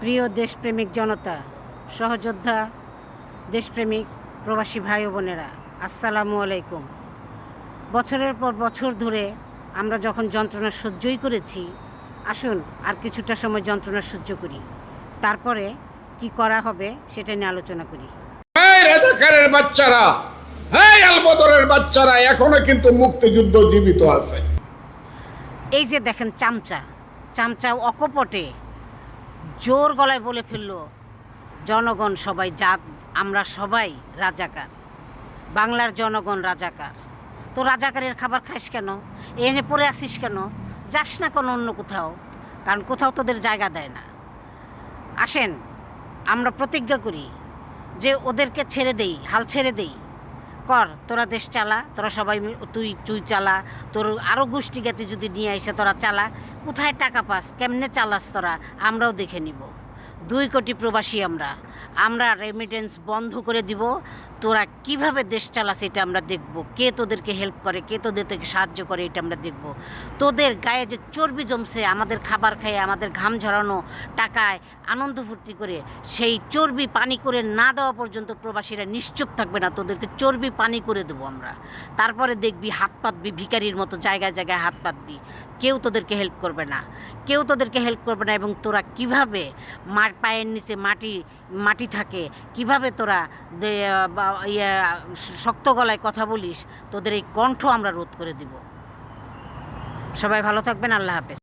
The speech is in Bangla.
প্রিয় দেশপ্রেমিক জনতা সহযোদ্ধা দেশপ্রেমিক প্রবাসী ভাই ও বোনেরা আসসালামু আলাইকুম। বছরের পর বছর ধরে আমরা যখন যন্ত্রণা সহ্যই করেছি আসুন আর কিছুটা সময় যন্ত্রণা সহ্য করি। তারপরে কি করা হবে সেটা নিয়ে আলোচনা করি। রাজাকারের বাচ্চারা আলবদরের বাচ্চারা এখনও কিন্তু মুক্তিযুদ্ধ জীবিত আছে। এই যে দেখেন চামচা চামচা অকপটে জোর গলায় বলে ফেলল, জনগণ সবাই জাত আমরা সবাই রাজাকার। বাংলার জনগণ রাজাকার। তো রাজাকারের খাবার খাইস কেন? এনে পড়ে আসিস কেন? যাস না কোনো অন্য কোথাও, কারণ কোথাও তোদের জায়গা দেয় না। আসেন, আমরা প্রতিজ্ঞা করি যে ওদেরকে ছেড়ে দেই, হাল ছেড়ে দেই। কর, তোরা দেশ চালা, তোরা সবাই তুই তুই চালা, তোর আরও গোষ্ঠী জ্ঞাতি যদি নিয়ে এসে তোরা চালা, কোথায় টাকা পাস, কেমনে চালাস তোরা, আমরাও দেখে নিব। দুই কোটি প্রবাসী আমরা। আমরা রেমিটেন্স বন্ধ করে দিব। তোরা কীভাবে দেশ চালাস এটা আমরা দেখব। কে তোদেরকে হেল্প করে, কে তোদের থেকে সাহায্য করে এটা আমরা দেখব। তোদের গায়ে যে চর্বি জমছে, আমাদের খাবার খাইয়ে, আমাদের ঘাম ঝরানো টাকায় আনন্দ ফুর্তি করে, সেই চর্বি পানি করে না দেওয়া পর্যন্ত প্রবাসীরা নিশ্চুপ থাকবে না। তোদেরকে চর্বি পানি করে দেবো আমরা। তারপরে দেখবি হাত পাতবি, ভিখারির মতো জায়গায় জায়গায় হাত পাতবি। কেউ তোদেরকে হেল্প করবে না। কেউ তোদেরকে হেল্প করবে না এবং তোরা কীভাবে মার পায়ের নিচে মাটি মাটি থাকে, কীভাবে তোরা ইয়ে শক্ত গলায় কথা বলিস, তোদের এই কণ্ঠ আমরা রোধ করে দিব। সবাই ভালো থাকবেন, আল্লাহ হাফেজ।